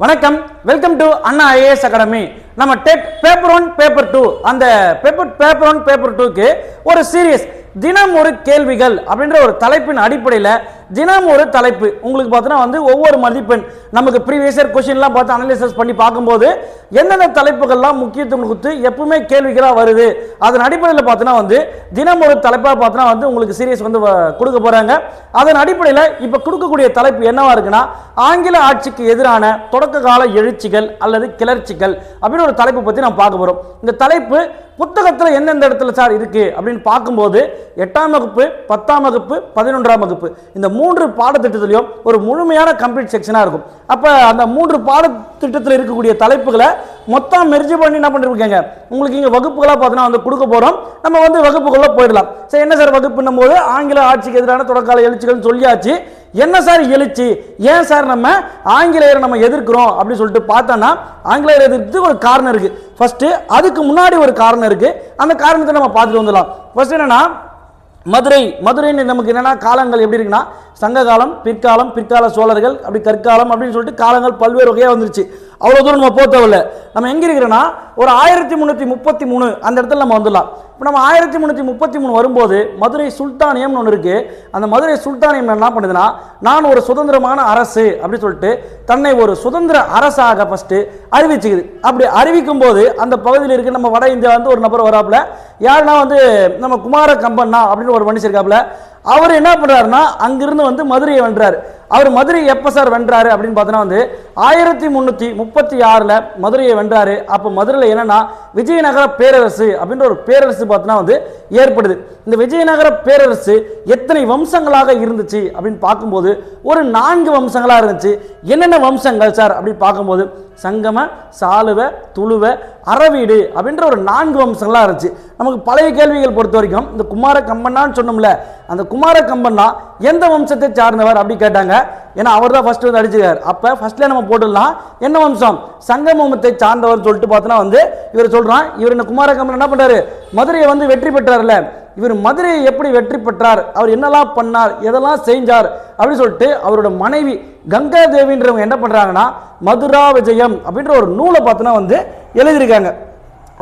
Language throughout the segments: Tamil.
வணக்கம். Welcome to Anna IAS academy நம்ம TET paper one paper two அந்த பேப்பர் பேப்பர் ஒன் பேப்பர் டூக்கு ஒரு சீரியஸ் தினம் ஒரு கேள்விகள் அப்படின்ற ஒரு தலைப்பின் அடிப்படையில் தினம் ஒரு தலைப்பு. உங்களுக்கு பார்த்தோன்னா வந்து ஒவ்வொரு மதிப்பெண் நமக்கு ப்ரீவியஸ் இயர் கொஸ்டின்லாம் பார்த்து அனலிசிஸ் பண்ணி பார்க்கும்போது எந்தெந்த தலைப்புகள்லாம் முக்கியத்துவம் கொடுத்து எப்பவுமே கேள்விகளாக வருது? அதன் அடிப்படையில் பார்த்தோன்னா வந்து தினம் ஒரு தலைப்பாக பார்த்தோன்னா வந்து உங்களுக்கு சீரியஸ் வந்து வ- கொடுக்க போகிறாங்க அதன் அடிப்படையில் இப்போ கொடுக்கக்கூடிய தலைப்பு என்னவா இருக்குன்னா ஆங்கில ஆட்சிக்கு எதிரான தொடக்க கால எழுச்சிகள் அல்லது கிளர்ச்சிகள் அப்படின்னு ஒரு தலைப்பு பற்றி நம்ம பார்க்க போகிறோம் இந்த தலைப்பு புத்தகத்தில் எந்தெந்த இடத்துல சார் இருக்குது அப்படின்னு பார்க்கும்போது எட்டாம் வகுப்பு பத்தாம் வகுப்பு பதினொன்றாம் வகுப்பு. இந்த மூன்று பாடத்திட்டத்திலையும் ஒரு முழுமையான கம்ப்ளீட் செக்ஷனாக இருக்கும். அப்போ அந்த மூன்று பாடத்திட்டத்தில் இருக்கக்கூடிய தலைப்புகளை மொத்தம் மெர்ஜி பண்ணி என்ன பண்ணிருக்கீங்க? உங்களுக்கு இங்கே வகுப்புகளாக பார்த்தோன்னா வந்து கொடுக்க போகிறோம் நம்ம வந்து வகுப்புக்குள்ளே போயிடலாம். சரி என்ன சார் வகுப்புன்னும் போது ஆங்கில ஆட்சிக்கு எதிரான தொடக்கால எழுச்சிகள்னு சொல்லியாச்சு. என்ன சார் எழுச்சி? ஏன் சார் நம்ம ஆங்கிலேயரை நம்ம எதிர்க்கிறோம் அப்படின்னு சொல்லிட்டு பார்த்தோன்னா ஆங்கிலேயர் எதிர்த்து ஒரு காரணம் இருக்குது ஃபஸ்ட்டு அதுக்கு முன்னாடி ஒரு காரணம் இருக்குது அந்த காரணத்தை நம்ம பார்த்துட்டு வந்துடலாம். ஃபஸ்ட் என்னென்னா மதுரை மதுரைன்னு நமக்கு என்னென்னா காலங்கள் எப்படி இருக்குன்னா சங்க காலம் பிற்காலம் பிற்கால சோழர்கள் அப்படி கற்காலம் அப்படின்னு சொல்லிட்டு காலங்கள் பல்வேறு வகையாக வந்துருச்சு. அவ்வளோ தூரம் நம்ம போக தேவையில்ல. நம்ம எங்கே இருக்கிறோன்னா ஒரு ஆயிரத்தி முந்நூற்றி முப்பத்தி மூணு அந்த இடத்துல நம்ம வந்துடலாம். இப்போ நம்ம ஆயிரத்தி முந்நூற்றி முப்பத்தி மூணு வரும்போது மதுரை சுல்தானியம்னு ஒன்று இருக்குது அந்த மதுரை சுல்தானியம் என்ன பண்ணுதுன்னா நான் ஒரு சுதந்திரமான அரசு அப்படின்னு சொல்லிட்டு தன்னை ஒரு சுதந்திர அரசாக ஃபஸ்ட்டு அறிவிச்சுக்குது. அப்படி அறிவிக்கும் போது அந்த பகுதியில் இருக்க நம்ம வட இந்தியா வந்து ஒரு நபர் வராப்புல யாருன்னா வந்து நம்ம குமார கம்பன்னா அப்படின்னு ஒரு மனுஷன் இருக்காப்புல அவர் என்ன பண்ணுறாருன்னா அங்கிருந்து வந்து மதுரையை வென்றாரு. அவர் மதுரை எப்போ சார் வென்றாரு அப்படின்னு பார்த்தோன்னா வந்து ஆயிரத்தி முந்நூற்றி முப்பத்தி ஆறில் மதுரையை வென்றாரு. அப்போ மதுரையில் என்னென்னா விஜயநகர பேரரசு அப்படின்ற ஒரு பேரரசு பார்த்தோன்னா வந்து ஏற்படுது. இந்த விஜயநகர பேரரசு எத்தனை வம்சங்களாக இருந்துச்சு அப்படின்னு பார்க்கும்போது ஒரு நான்கு வம்சங்களாக இருந்துச்சு. என்னென்ன வம்சங்கள் சார் அப்படின்னு பார்க்கும்போது சங்கம சாலுவ துளுவ அறவீடு அப்படின்ற ஒரு நான்கு வம்சங்களாக இருந்துச்சு. நமக்கு பழைய கேள்விகள் பொறுத்த வரைக்கும் இந்த குமார கம்பன்னான்னு சொன்னோம்ல அந்த குமார கம்பன்னா எந்த வம்சத்தை சார்ந்தவர் அப்படி கேட்டாங்க. ஏன்னா அவர் தான் ஃபஸ்ட்டு வந்து அடிச்சுக்கார் அப்போ ஃபஸ்ட்டில் நம்ம போட்டுடலாம் என்ன வம்சம்? சங்கமத்தை சார்ந்தவர் சொல்லிட்டு பார்த்தோன்னா வந்து இவர் சொல்கிறான் இவர் இந்த குமார கம்பன் என்ன பண்ணுறாரு மதுரையை வந்து வெற்றி பெற்றார்ல இவர் மதுரையை எப்படி வெற்றி பெற்றார் அவர் என்னெல்லாம் பண்ணார் எதெல்லாம் செஞ்சார் அப்படின்னு சொல்லிட்டு அவரோட மனைவி கங்கா தேவின்றவங்க என்ன பண்ணுறாங்கன்னா மதுரா விஜயம் அப்படின்ற ஒரு நூலை பார்த்தோன்னா வந்து எழுதியிருக்காங்க.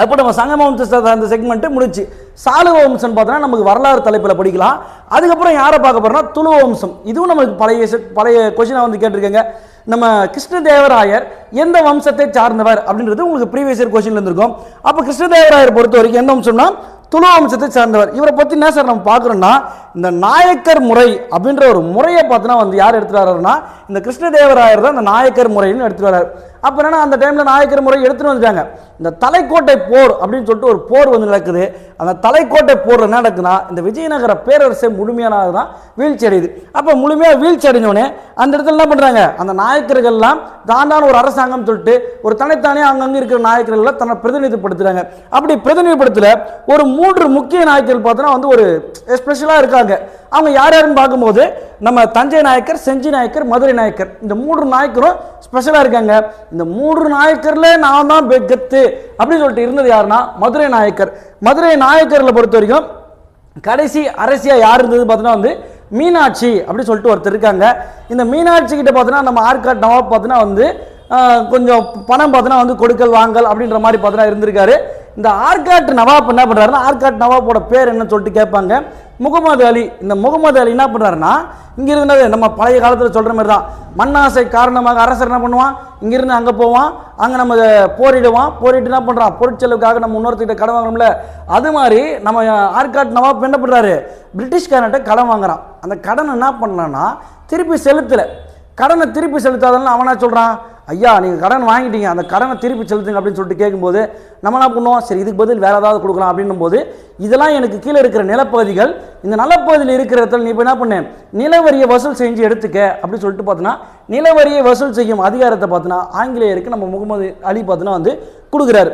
அப்போ நம்ம சங்கம வம்சத்தை அந்த செக்மெண்ட்டு முடிச்சு சாலுவ வம்சம் பார்த்தோன்னா நமக்கு வரலாறு தலைப்பில் படிக்கலாம். அதுக்கப்புறம் யாரை பார்க்க போகிறோன்னா துளுவ வம்சம். இதுவும் நமக்கு பழைய பழைய கொஷினாக வந்து கேட்டிருக்கேங்க. நம்ம கிருஷ்ணதேவராயர் எந்த வம்சத்தை சார்ந்தவர் அப்படின்றது உங்களுக்கு ப்ரீவியஸ் இயர் கொஸ்டின்ல இருந்திருக்கும். அப்போ கிருஷ்ணதேவராயர் பொறுத்த வரைக்கும் எந்த வம்சம்னா துளு வம்சத்தை சார்ந்தவர். இவரை பற்றி என்ன சார் நம்ம பார்க்குறோம்னா இந்த நாயக்கர் முறை அப்படின்ற ஒரு முறையை பார்த்தோன்னா வந்து யார் எடுத்துட்டு வர்றாருன்னா இந்த கிருஷ்ணதேவராயர் தான் இந்த நாயக்கர் முறைன்னு எடுத்துட்டு வர்றாரு. அப்போ என்னன்னா அந்த டைமில் நாயக்கர் முறை எடுத்துகிட்டு வந்துட்டாங்க. இந்த தலைக்கோட்டை போர் அப்படின்னு சொல்லிட்டு ஒரு போர் வந்து நடக்குது. அந்த தலைக்கோட்டை போர் என்ன நடக்குதுன்னா இந்த விஜயநகர பேரரசை முழுமையானது தான் வீழ்ச்சி அடையுது. அப்போ முழுமையாக வீழ்ச்சி அடைஞ்சோடனே அந்த இடத்துல என்ன பண்ணுறாங்க அந்த நாயக்கர்கள்லாம் தாண்டான ஒரு அரசாங்கம் சொல்லிட்டு ஒரு தனித்தானே அங்கங்கே இருக்கிற நாயக்கர்கள்லாம் தன்னை பிரதிநிதிப்படுத்துகிறாங்க அப்படி பிரதிநிதிப்படுத்தல ஒரு மூன்று முக்கிய நாயக்கர்கள் பார்த்தோன்னா வந்து ஒரு ஸ்பெஷலாக இருக்காங்க. அவங்க யார் யாருன்னு பார்க்கும்போது நம்ம தஞ்சை நாயக்கர் செஞ்சி நாயக்கர் மதுரை நாயக்கர். இந்த மூன்று நாயக்கரும் ஸ்பெஷலாக இருக்காங்க. இந்த மூன்று நாயக்கரில் நான் தான் பெ- கெத்து அப்படின்னு சொல்லிட்டு இருந்தது யாருன்னா மதுரை நாயக்கர். மதுரை நாயக்கரில் பொறுத்த வரைக்கும் கடைசி அரசியாக யார் இருந்தது பார்த்தீங்கன்னா வந்து மீனாட்சி அப்படின்னு சொல்லிட்டு ஒருத்தர் இருக்காங்க. இந்த மீனாட்சி கிட்ட பார்த்தீங்கன்னா நம்ம ஆர்காட் நவாப் பார்த்தீங்கன்னா வந்து கொஞ்சம் பணம் பார்த்தீங்கன்னா வந்து கொடுக்கல் வாங்கல் அப்படின்ற மாதிரி பார்த்தீங்கன்னா இருந்திருக்காரு. இந்த ஆர்காட் நவாப் என்ன பண்ணுறாருன்னா ஆர்காட் நவாப்போட பேர் என்னன்னு சொல்லிட்டு கேட்பாங்க. முகமது அலி இந்த முகமது அலி என்ன பண்ணுறாருன்னா இங்கே இருந்தது நம்ம பழைய காலத்தில் சொல்கிற மாதிரி தான். மண்ணாசை காரணமாக அரசர் என்ன பண்ணுவான்? இங்கிருந்து அங்கே போவான். அங்கே நம்ம போரிடுவான். போரிட்டு என்ன பண்ணுறான் பொருட்செலவுக்காக நம்ம இன்னொருத்திட்ட கடன் வாங்குறோம்ல. அது மாதிரி நம்ம ஆர்காட் நவாப் என்ன பண்ணுறாரு பிரிட்டிஷ்காரன்ட்ட கடன் வாங்குறான். அந்த கடன் என்ன பண்ணான்னா திருப்பி செலுத்தலை. கடனை திருப்பி செலுத்தாதன்னு அவனா சொல்கிறான் ஐயா நீங்கள் கடன் வாங்கிட்டீங்க அந்த கடனை திருப்பி செலுத்துங்க அப்படின்னு சொல்லிட்டு கேட்கும்போது நம்ம என்ன பண்ணுவோம்? சரி இதுக்கு பதில் வேறு ஏதாவது கொடுக்கலாம் அப்படின்னும் போது இதெல்லாம் எனக்கு கீழே இருக்கிற நிலப்பகுதிகள் இந்த நிலப்பகுதியில் இருக்கிற இடத்துல நீ இப்போ என்ன பண்ணு? நிலவரியை வசூல் செஞ்சு எடுத்துக்க அப்படின்னு சொல்லிட்டு பார்த்தோன்னா நிலவரியை வசூல் செய்யும் அதிகாரத்தை பார்த்தோன்னா ஆங்கிலேயருக்கு நம்ம முகமது அலி பார்த்தோன்னா வந்து கொடுக்குறாரு.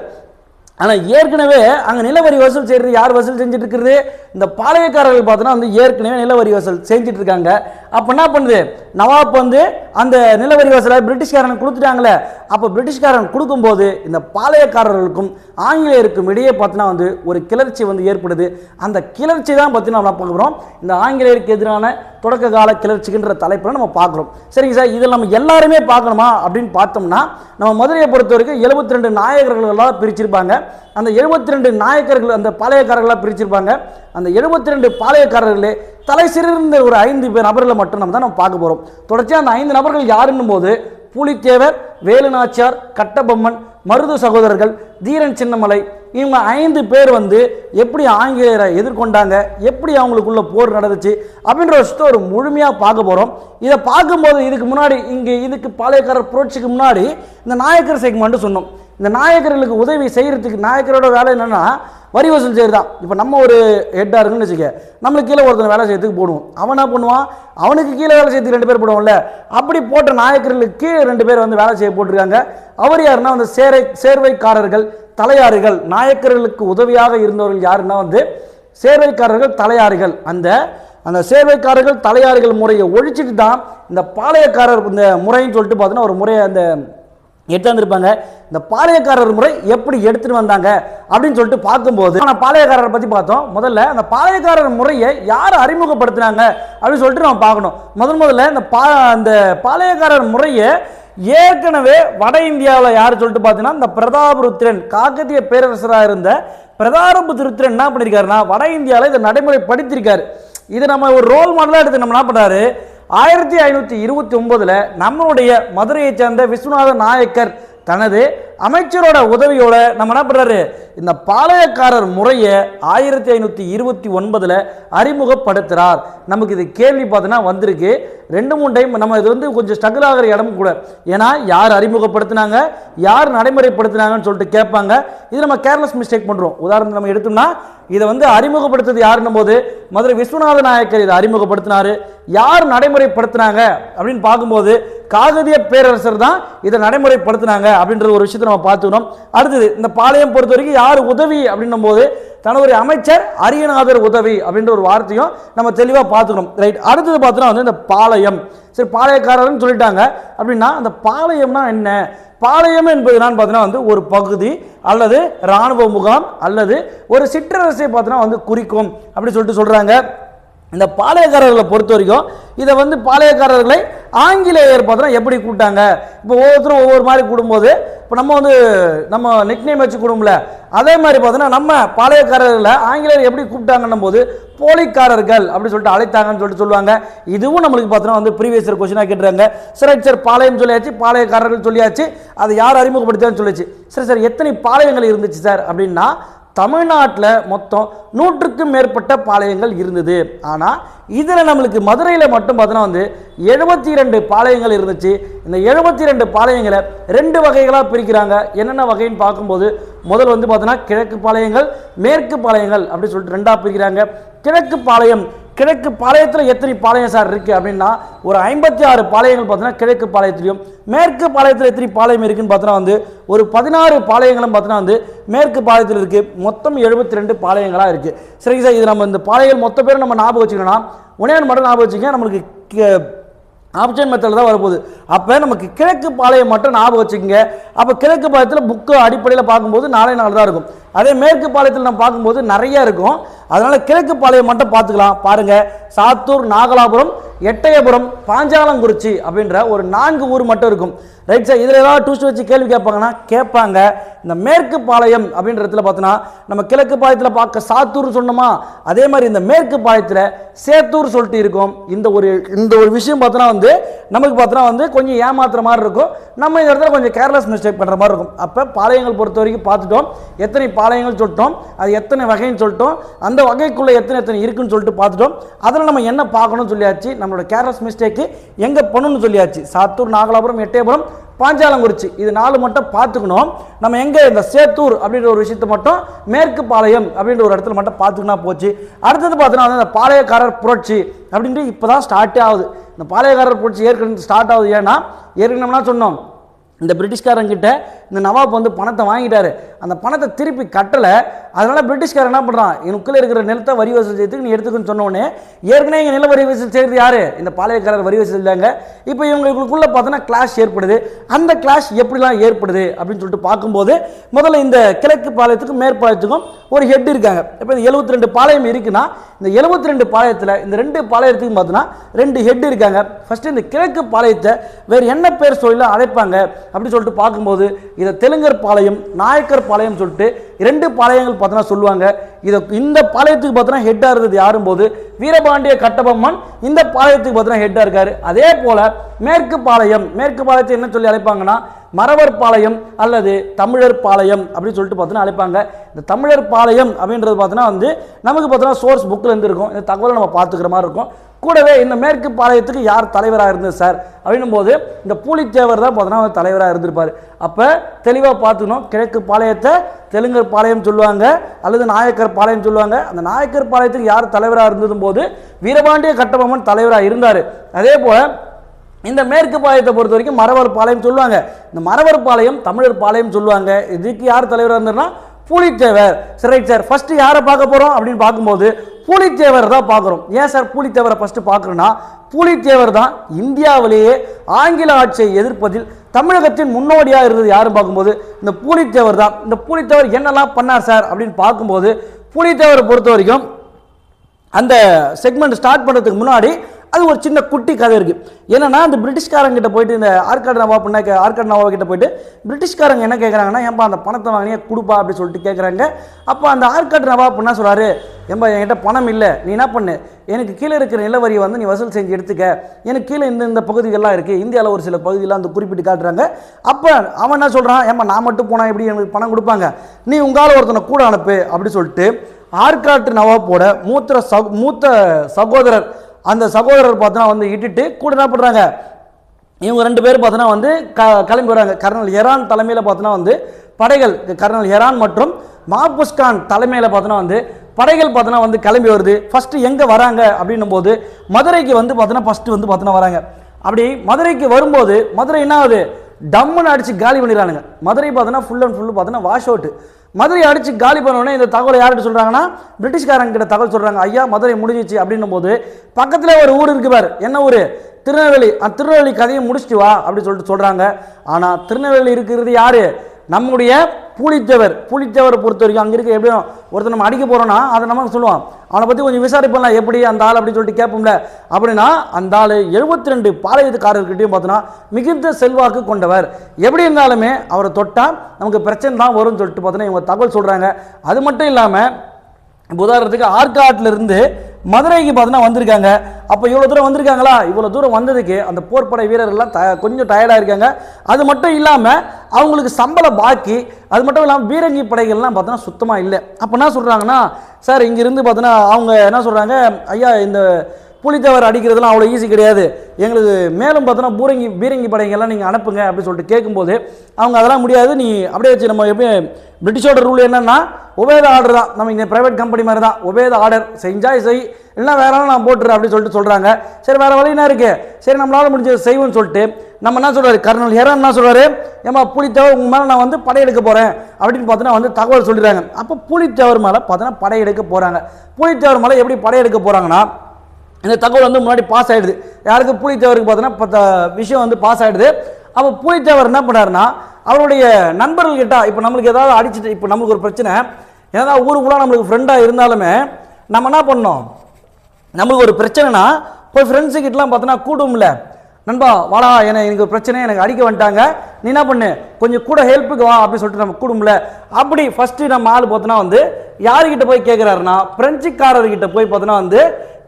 ஆனால் ஏற்கனவே அங்கே நிலவரி வசூல் செய்கிறது யார் வசூல் செஞ்சுட்டு இருக்கிறது இந்த பாளையக்காரர்கள் பார்த்தோன்னா வந்து ஏற்கனவே நிலவரி வசூல் செஞ்சுட்டு இருக்காங்க அப்போ என்ன பண்ணுது? நவாப் வந்து அந்த நிலவரி வசூலை பிரிட்டிஷ்காரன் கொடுத்துட்டாங்களே. அப்போ பிரிட்டிஷ்காரன் கொடுக்கும்போது இந்த பாளையக்காரர்களுக்கும் ஆங்கிலேயருக்கும் இடையே பார்த்தீங்கன்னா வந்து ஒரு கிளர்ச்சி வந்து ஏற்படுது. அந்த கிளர்ச்சி தான் பார்த்தீங்கன்னா நம்ம பார்க்குறோம் இந்த ஆங்கிலேயருக்கு எதிரான தொடக்க கால கிளர்ச்சிகின்ற தலைப்பில் நம்ம பார்க்குறோம். சரிங்க சார் இதில் நம்ம எல்லாருமே பார்க்கணுமா அப்படின்னு பார்த்தோம்னா நம்ம மதுரையை பொறுத்த வரைக்கும் எழுபத்தி ரெண்டு நாயகர்களெல்லாம் பிரிச்சிருப்பாங்க. அந்த எழுபத்தி ரெண்டு நாயக்கர்கள் அந்த பாளையக்காரர்களாக பிரிச்சிருப்பாங்க. அந்த எழுபத்தி ரெண்டு பாளையக்காரர்களே தலை சிறந்த ஒரு ஐந்து பேர் நபர்களை மட்டும் நம்ம தான் நம்ம பார்க்க போகிறோம் தொடர்ச்சியாக அந்த ஐந்து நபர்கள் யாருன்னும் போது பூலித்தேவர் வேலுநாச்சியார் கட்டபொம்மன் மருது சகோதரர்கள் தீரன் சின்னமலை இவங்க ஐந்து பேர் வந்து எப்படி ஆங்கிலேயரை எதிர்கொண்டாங்க எப்படி அவங்களுக்குள்ள போர் நடந்துச்சு அப்படின்ற விஷயத்தை ஒரு முழுமையாக பார்க்க போகிறோம் இதை பார்க்கும்போது இதுக்கு முன்னாடி இங்கே இதுக்கு பாளையக்காரர் புரட்சிக்கு முன்னாடி இந்த நாயக்கர் செக்மெண்ட்டு சொன்னோம். இந்த நாயக்கர்களுக்கு உதவி செய்கிறதுக்கு நாயக்கரோட வேலை என்னென்னா வரி வசூல் செய்கிறது தான் இப்போ நம்ம ஒரு ஹெட்டாக இருக்குன்னு வச்சுக்க நம்மளுக்கு கீழே ஒருத்தன் வேலை செய்யறதுக்கு போடுவோம். அவன் என்ன பண்ணுவான்? அவனுக்கு கீழே வேலை செய்யறதுக்கு ரெண்டு பேர் போடுவோம்ல. அப்படி போட்ட நாயக்கர்களுக்கு கீழே ரெண்டு பேர் வந்து வேலை செய்ய போட்டிருக்காங்க. அவர் யாருன்னா வந்து சேரை சேர்வைக்காரர்கள் தலையாறுகள் நாயக்கர்களுக்கு உதவியாக இருந்தவர்கள் யாருன்னா வந்து சேர்வைக்காரர்கள் தலையாறுகள் அந்த அந்த சேர்வைக்காரர்கள் தலையாறுகள் முறையை ஒழிச்சிட்டு தான் இந்த பாளையக்காரர் இந்த முறைன்னு சொல்லிட்டு பார்த்தீங்கன்னா ஒரு முறையை அந்த எடுத்தாந்துருப்பாங்க. இந்த பாளையக்காரர் முறை எப்படி எடுத்துட்டு வந்தாங்க அப்படின்னு சொல்லிட்டு பார்க்கும்போது ஆனால் பாளையக்காரரை பற்றி பார்த்தோம். முதல்ல அந்த பாளையக்காரர் முறையை யார் அறிமுகப்படுத்தினாங்க அப்படின்னு சொல்லிட்டு நம்ம பார்க்கணும். முதல் முதல்ல இந்த பா அந்த பாளையக்காரர் முறையை ஏற்கனவே வட இந்தியாவில் யார் சொல்லிட்டு பார்த்தீங்கன்னா இந்த பிரதாபருத்திரன் காக்கத்திய பேரரசராக இருந்த பிரதாபருத்திரன் என்ன பண்ணியிருக்காருன்னா வட இந்தியாவில் இதை நடைமுறைப்படுத்தியிருக்காரு. இதை நம்ம ஒரு ரோல் மாடலாக எடுத்து நம்ம என்ன பண்ணுறாரு ஆயிரத்தி ஐநூற்றி இருபத்தி ஒன்பதில் நம்மளுடைய மதுரையைச் சேர்ந்த விஸ்வநாத நாயக்கர் தனது அமைச்சரோட உதவியோட நம்ம என்ன பண்ணுறாரு இந்த பாளையக்காரர் முறையை ஆயிரத்தி ஐநூற்றி இருபத்தி ஒன்பதில் அறிமுகப்படுத்துகிறார் நமக்கு இது கேள்வி பார்த்தோன்னா வந்திருக்கு. ரெண்டு மூணு டைம் நம்ம இது வந்து கொஞ்சம் ஸ்ட்ரகிள் ஆகிற இடம் கூட. ஏன்னா யார் அறிமுகப்படுத்தினாங்க? யார் நடைமுறைப்படுத்தினாங்கன்னு சொல்லிட்டு கேட்பாங்க. இது நம்ம கேர்லெஸ் மிஸ்டேக் பண்ணுறோம் உதாரணத்துக்கு நம்ம எடுத்தோம்னா இதை வந்து அறிமுகப்படுத்துறது யாருன்னும் போது மதுரை விஸ்வநாத நாயக்கர் இதை அறிமுகப்படுத்தினார். யார் நடைமுறைப்படுத்தினாங்க அப்படின்னு பார்க்கும்போது காகதிய பேரரசர் தான் இதை நடைமுறைப்படுத்தினாங்க அப்படின்ற ஒரு விஷயத்தை நம்ம பார்த்துக்கணும். அடுத்தது இந்த பாளையம் பொறுத்த வரைக்கும் யார் உதவி அப்படின்னும் போது தனது அமைச்சர் அரியநாதர் உதவி அப்படின்ற ஒரு வார்த்தையும் நம்ம தெளிவாக பார்த்துக்கணும். ரைட் அடுத்தது பார்த்தோன்னா வந்து இந்த பாளையம். சரி பாளையக்காரர்னு சொல்லிட்டாங்க. அப்படின்னா அந்த பாளையம்னா என்ன? பாளையம் என்பது என்னன்னு பார்த்தீங்கன்னா வந்து ஒரு பகுதி அல்லது இராணுவ முகாம் அல்லது ஒரு சிற்றரசை பார்த்தீங்கன்னா வந்து குறிக்கும் அப்படின்னு சொல்லிட்டு சொல்கிறாங்க இந்த பாளையக்காரர்களை பொறுத்த வரைக்கும் இதை வந்து பாளையக்காரர்களை ஆங்கிலேயர் பார்த்தோன்னா எப்படி கூப்பிட்டாங்க? இப்போ ஒவ்வொருத்தரும் ஒவ்வொரு மாதிரி கூடும்போது இப்போ நம்ம வந்து நம்ம நிக்னேம் வச்சு கூடும்ல அதே மாதிரி பார்த்தோன்னா நம்ம பாளையக்காரர்களை ஆங்கிலேயர் எப்படி கூப்பிட்டாங்கன்னும் போது போலிக்காரர்கள் அப்படி சொல்லிட்டு அழைத்தாங்கன்னு சொல்லிட்டு சொல்லுவாங்க. இதுவும் நம்மளுக்கு பார்த்தோன்னா வந்து ப்ரீவியஸ் இயர் கொஸ்டினாக கேட்டுறாங்க சரி சார் பாளையம் சொல்லியாச்சு பாளையக்காரர்கள் சொல்லியாச்சு அதை யார் அறிமுகப்படுத்தான்னு சொல்லிச்சு சரி சார் எத்தனை பாளையங்கள் இருந்துச்சு சார் அப்படின்னா தமிழ்நாட்டில் மொத்தம் நூற்றுக்கும் மேற்பட்ட பாளையங்கள் இருந்தது. ஆனால் இதில் நம்மளுக்கு மதுரையில் மட்டும் பார்த்தோன்னா வந்து எழுபத்தி ரெண்டு பாளையங்கள் இருந்துச்சு. இந்த எழுபத்தி ரெண்டு பாளையங்களை ரெண்டு வகைகளாக பிரிக்கிறாங்க. என்னென்ன வகைன்னு பார்க்கும்போது முதல் வந்து பார்த்தோன்னா கிழக்கு பாளையங்கள் மேற்கு பாளையங்கள் அப்படின்னு சொல்லிட்டு ரெண்டாக பிரிக்கிறாங்க. கிழக்கு பாளையம் கிழக்கு பாளையத்தில் எத்தனை பாளையம் சார் இருக்குது அப்படின்னா ஒரு ஐம்பத்தி ஆறு பாளையங்கள் பார்த்தோன்னா கிழக்கு பாளையத்திலையும் மேற்கு பாளையத்தில் எத்தனை பாளையம் இருக்குன்னு பார்த்தோன்னா வந்து ஒரு பதினாறு பாளையங்களும் பார்த்தோன்னா வந்து மேற்கு பாளையத்தில் இருக்குது மொத்தம் எழுபத்தி ரெண்டு பாளையங்களாக இருக்குது சரிங்க சார் இது நம்ம இந்த பாளையங்கள் மொத்த பேரும் நம்ம ஞாபகம் வச்சுக்கணும்னா உடனே மட்டும் ஞாபகம் வச்சுக்கங்க நம்மளுக்கு ஆப்ஷன் மெத்தடில் தான் வரப்போகுது. அப்போ நமக்கு கிழக்கு பாளையம் மட்டும் ஞாபகம் வச்சுக்கோங்க. அப்போ கிழக்கு பாளையத்தில் புக்கு அடிப்படையில் பார்க்கும்போது நாலே நாள் தான் இருக்கும். அதே மேற்கு பாளையத்தில் நம்ம பார்க்கும்போது நிறையா இருக்கும். அதனால கிழக்கு பாளையம் மட்டும் பார்த்துக்கலாம். பாருங்க சாத்தூர் நாகலாபுரம் எட்டயபுரம் பாஞ்சாலங்குறிச்சி அப்படின்ற ஒரு நான்கு ஊர் மட்டும் இருக்கும். ரைட் சார் இதில் ஏதாவது டூஸ்ட் வச்சு கேள்வி கேட்பாங்கன்னா கேட்பாங்க. இந்த மேற்கு பாளையம் அப்படின்ற இடத்துல பார்த்தோன்னா நம்ம கிழக்கு பாளையத்தில் பார்க்க சாத்தூர் சொன்னோமா? அதே மாதிரி இந்த மேற்கு பாளையத்தில் சேத்தூர் சொல்லிட்டு இருக்கும். இந்த ஒரு இந்த ஒரு விஷயம் பார்த்தோன்னா வந்து நமக்கு பார்த்தோன்னா வந்து கொஞ்சம் ஏமாத்துற மாதிரி இருக்கும். நம்ம இந்த இடத்துல கொஞ்சம் கேர்லெஸ் மிஸ்டேக் பண்ணுற மாதிரி இருக்கும். அப்போ பாளையங்கள் பொறுத்த வரைக்கும் பார்த்துட்டோம். எத்தனை பாளையங்கள் சொல்லிட்டோம். அது எத்தனை வகைன்னு சொல்லிட்டோம். அந்த வகைக்குள்ளே எத்தனை எத்தனை இருக்குன்னு சொல்லிட்டு பார்த்துட்டோம். அதில் நம்ம என்ன பார்க்கணும்னு சொல்லியாச்சு? நம்மளோட கேர்லஸ் மிஸ்டேக்கு எங்கே பண்ணணும்னு சொல்லியாச்சு? சாத்தூர் நாகலாபுரம் எட்டயபுரம் பாஞ்சாலங்குறிச்சி. இது நாலு மட்டும் பார்த்துக்கணும். நம்ம எங்கே இந்த சேத்தூர் அப்படின்ற ஒரு விஷயத்தை மட்டும் மேற்கு பாளையம் அப்படின்ற ஒரு இடத்துல மட்டும் பார்த்துக்கினா போச்சு. அடுத்தது பார்த்தோன்னா வந்து இந்த பாளையக்காரர் புரட்சி அப்படின்ட்டு இப்போ தான் ஸ்டார்ட்டே ஆகுது. இந்த பாளையக்காரர் புரட்சி ஏற்கனவே ஸ்டார்ட் ஆகுது. ஏன்னா ஏற்கனவே சொன்னோம்? இந்த பிரிட்டிஷ்காரங்கிட்ட இந்த நவாப் வந்து பணத்தை வாங்கிட்டாரு. அந்த பணத்தை திருப்பி கட்டலை. அதனால் பிரிட்டிஷ்காரர் என்ன பண்ணுறான் எனக்குள்ளே இருக்கிற நிலத்தை வரி வசூல் செய்யறதுக்கு நீ எடுத்துக்கன்னு சொன்னோடனே ஏற்கனவே இங்கே நில வரி வசூல் செய்கிறது யார்? இந்த பாளையக்காரர் வரி வசூல் இல்லைங்க இப்போ இவங்களுக்குள்ளே பார்த்தோன்னா கிளாஷ் ஏற்படுது. அந்த கிளாஷ் எப்படிலாம் ஏற்படுது? அப்படின்னு சொல்லிட்டு பார்க்கும்போது முதல்ல இந்த கிழக்கு பாளையத்துக்கும் மேற்பாளையத்துக்கும் ஒரு ஹெட் இருக்காங்க. இப்போ இந்த எழுபத்தி ரெண்டு பாளையம் இருக்குன்னா இந்த எழுபத்தி ரெண்டு பாளையத்தில் இந்த ரெண்டு பாளையத்துக்கும் பார்த்தோன்னா ரெண்டு ஹெட் இருக்காங்க. ஃபஸ்ட்டு இந்த கிழக்கு பாளையத்தை வேறு என்ன பேர் சொல்லி அழைப்பாங்க? அப்படின்னு சொல்லிட்டு பார்க்கும்போது இதை தெலுங்கர் பாளையம் நாயக்கர் பாளையம் பாளையம் சொல்லிட்டு இரண்டு பாளையங்கள் பார்த்தோன்னா சொல்லுவாங்க. இதை இந்த பாளையத்துக்கு பார்த்தோன்னா ஹெட்டாக இருந்தது யாரும் போது வீரபாண்டிய கட்டபொம்மன் இந்த பாளையத்துக்கு பார்த்தோன்னா ஹெட்டாக இருக்காரு. அதே போல மேற்கு பாளையம் மேற்கு பாளையத்தை என்ன சொல்லி அழைப்பாங்கன்னா மறவர் பாளையம் அல்லது தமிழர் பாளையம் அப்படின்னு சொல்லிட்டு பார்த்தோன்னா அழைப்பாங்க. இந்த தமிழர் பாளையம் அப்படின்றது பார்த்தோன்னா வந்து நமக்கு பார்த்தோன்னா சோர்ஸ் புக்கில் இருக்கும். இந்த தகவலை நம்ம பார்த்துக்கிற மாதிரி இருக்கும். கூடவே இந்த மேற்கு பாளையத்துக்கு யார் தலைவராக இருந்தது சார்? அப்படின்னும் போது இந்த பூலித்தேவர் தான் பார்த்தோன்னா அவர் தலைவராக இருந்திருப்பார். அப்போ தெளிவாக பார்த்துக்கணும். கிழக்கு பாளையத்தை தெலுங்கர் பாளையம் சொல்லுவாங்க அல்லது நாயக்கர் பாளையம் சொல்லுவாங்க. அந்த நாயக்கர் பாளையத்துக்கு யார் தலைவராக இருந்ததும் போது வீரபாண்டிய கட்டபொம்மன் தலைவராக இருந்தார். அதே போல் இந்த மேற்கு பாளையத்தை பொறுத்த வரைக்கும் மரவர் பாளையம் சொல்லுவாங்க. இந்த மரவர் பாளையம் தமிழர் பாளையம் சொல்லுவாங்க. இதுக்கு யார் தலைவராக இருந்தார்னா புலித்தேவர். சரி சார் ஃபர்ஸ்ட் யாரை பார்க்க போறோம் அப்படின்னு பார்க்கும்போது புலித்தேவர் தான் பார்க்குறோம். ஏன் சார் புலித்தேவரை ஃபர்ஸ்ட் பார்க்குறோன்னா பூலித்தேவர் தான் இந்தியாவிலேயே ஆங்கில ஆட்சியை எதிர்ப்பதில் தமிழகத்தின் முன்னோடியாக இருந்தது யாரும் பார்க்கும்போது இந்த புலித்தேவர் தான். இந்த புலித்தேவர் என்னெல்லாம் பண்ணார் சார் அப்படின்னு பார்க்கும்போது புலித்தேவரை பொறுத்த வரைக்கும் அந்த செக்மெண்ட் ஸ்டார்ட் பண்ணுறதுக்கு முன்னாடி அது ஒரு சின்ன குட்டி கதை இருக்குது என்னன்னா அந்த பிரிட்டிஷ்காரங்கிட்ட போயிட்டு இந்த ஆர்காட் நவாப் என்ன கே- ஆர்காட் நவாப் கிட்ட போயிட்டு பிரிட்டிஷ்காரங்க என்ன கேட்குறாங்கன்னா ஏன்பா அந்த பணத்தை வாங்கினே கொடுப்பா அப்படின்னு சொல்லிட்டு கேட்குறாங்க அப்போ அந்த ஆர்காட் நவாப் என்ன சொல்கிறாரு ஏன்பா என்கிட்ட பணம் இல்லை நீ என்ன பண்ணு? எனக்கு கீழே இருக்கிற நிலவரியை வந்து நீ வசூல் செஞ்சு எடுத்துக்க. எனக்கு கீழே இந்த இந்த பகுதிகள்லாம் இருக்குது இந்தியாவில் ஒரு சில பகுதியெல்லாம் அந்த குறிப்பிட்டு காட்டுறாங்க. அப்போ அவன் என்ன சொல்கிறான் ஏம்மா நான் மட்டும் போனால் எப்படி எனக்கு பணம் கொடுப்பாங்க? நீ உங்களால் ஒருத்தனை கூட அனுப்பு அப்படி சொல்லிட்டு ஆற்காட்டு நவாப்போட மூத்த சகோ மூத்த சகோதரர் அந்த சகோதரர் பார்த்தோன்னா வந்து இட்டுட்டு கூட என்ன பண்ணுறாங்க இவங்க ரெண்டு பேரும் பார்த்தோன்னா வந்து க கிளம்பி வராங்க. கர்னல் ஹெரான் தலைமையில் பார்த்தோன்னா வந்து படைகள் கர்னல் ஹெரான் மற்றும் மாபுஸ்கான் தலைமையில் பார்த்தோன்னா வந்து படைகள் பார்த்தோன்னா வந்து கிளம்பி வருது. ஃபஸ்ட்டு எங்கே வராங்க? அப்படின்னும் போது மதுரைக்கு வந்து பார்த்தோன்னா ஃபஸ்ட்டு வந்து பார்த்தோன்னா வராங்க. அப்படி மதுரைக்கு வரும்போது மதுரை என்ன ஆகுது? டம்முன்னு அடித்து காலி பண்ணிடுறானுங்க. மதுரை பார்த்தோன்னா ஃபுல் அண்ட் ஃபுல் பார்த்தோன்னா வாஷ் அவுட் மதுரை அடிச்சு காலி பண்ண உடனே இந்த தகவலை யார்கிட்ட சொல்கிறாங்கன்னா பிரிட்டிஷ்காரங்க கிட்ட தகவல் சொல்கிறாங்க ஐயா மதுரை முடிஞ்சிச்சு அப்படின்னும் போது பக்கத்தில் ஒரு ஊர் இருக்குவார் என்ன ஊர்? திருநெல்வேலி. அந்த திருநெல்வேலி கதையை முடிச்சிட்டு வா அப்படின்னு சொல்லிட்டு சொல்கிறாங்க ஆனால் திருநெல்வேலி இருக்கிறது யார்? நம்முடைய புலித்தேவர். புலித்தேவரை பொறுத்த வரைக்கும் அங்கே இருக்க எப்படியும் ஒருத்தர் நம்ம அடிக்க போகிறோன்னா அதை நம்ம சொல்லுவோம். அவனை பற்றி கொஞ்சம் விசாரிப்பலாம் எப்படி அந்த ஆள் அப்படின்னு சொல்லிட்டு கேட்போம்ல. அப்படின்னா அந்த ஆள் எழுபத்தி ரெண்டு பாளையத்துக்காரர்கிட்டையும் பார்த்தோன்னா மிகுந்த செல்வாக்கு கொண்டவர். எப்படி இருந்தாலுமே அவரை தொட்டால் நமக்கு பிரச்சனை தான் வரும்னு சொல்லிட்டு பார்த்தோன்னா இவங்க தகவல் சொல்கிறாங்க அது மட்டும் இல்லாமல் உதாரணத்துக்கு ஆற்காட்டில் இருந்து மதுரைக்கு பார்த்தோன்னா வந்திருக்காங்க. அப்போ இவ்வளோ தூரம் வந்திருக்காங்களா? இவ்வளோ தூரம் வந்ததுக்கு அந்த போர்ப்படை வீரர்கள்லாம் த கொஞ்சம் டயர்டாக இருக்காங்க. அது மட்டும் இல்லாமல் அவங்களுக்கு சம்பள பாக்கி அது மட்டும் இல்லாமல் பீரங்கி படைகள்லாம் பார்த்தோன்னா சுத்தமாக இல்லை. அப்போ என்ன சொல்கிறாங்கன்னா சார் இங்கேருந்து பார்த்தோன்னா அவங்க என்ன சொல்கிறாங்க ஐயா இந்த புலித்தேவர் அடிக்கிறதுலாம் அவ்வளோ ஈஸி கிடையாது. எங்களுக்கு மேலும் பார்த்தோன்னா பூரங்கி பீரங்கி படைங்கெல்லாம் நீங்கள் அனுப்புங்க அப்படின்னு சொல்லிட்டு கேட்கும்போது அவங்க அதெல்லாம் முடியாது. நீ அப்படியே வச்சு நம்ம எப்பயும் பிரிட்டிஷோட ரூல் என்னென்னா உபேத ஆர்டர் தான். நம்ம இங்கே ப்ரைவேட் கம்பெனி மாதிரி தான் உபேத ஆர்டர் செஞ்சாய் செய் இல்லைன்னா வேற நான் போட்டுறேன் அப்படின்னு சொல்லிட்டு சொல்கிறாங்க சரி வேறு வழி என்ன இருக்கு? சரி நம்மளால் முடிஞ்சது செய்வோம்னு சொல்லிட்டு நம்ம என்ன சொல்கிறார் கர்னல் ஹெரான் என்ன சொல்றாரு? ஏமா புலித்தேவர் உங்கள் மேலே நான் வந்து படையெடுக்க போகிறேன் அப்படின்னு பார்த்தோன்னா வந்து தகவல் சொல்லிடுறாங்க. அப்போ புலித்தேவர் மேலே பார்த்தோன்னா படையெடுக்க போகிறாங்க புலித்தேவர் மேலே எப்படி படையெடுக்க போகிறாங்கன்னா இந்த தகவல் வந்து முன்னாடி பாஸ் ஆகிடுது யாருக்கு? புலித்தேவருக்கு பார்த்தோன்னா பத்த விஷயம் வந்து பாஸ் ஆகிடுது அப்போ புலித்தேவர் என்ன பண்ணாருன்னா அவருடைய நண்பர்கள்கிட்ட இப்போ நம்மளுக்கு ஏதாவது அடிச்சுட்டு இப்போ நம்மளுக்கு ஒரு பிரச்சனை ஏதாவது ஊருக்குள்ள நம்மளுக்கு ஃப்ரெண்டாக இருந்தாலுமே நம்ம என்ன பண்ணோம் நம்மளுக்கு ஒரு பிரச்சனைனா போய் ஃப்ரெண்ட்ஸுக்கிட்டலாம் பார்த்தோன்னா கூடும்ல நண்பா வாடா என்ன எனக்கு ஒரு பிரச்சனை எனக்கு அடிக்க வந்துட்டாங்க. நீ என்ன பண்ணு? கொஞ்சம் கூட ஹெல்ப்புக்கு வா அப்படின்னு சொல்லிட்டு நம்ம கூடும்ல. அப்படி ஃபஸ்ட்டு நம்ம ஆள் பார்த்தோன்னா வந்து யாருக்கிட்ட போய் கேட்குறாருன்னா பிரெஞ்சுக்காரர்கிட்ட போய் பார்த்தோன்னா வந்து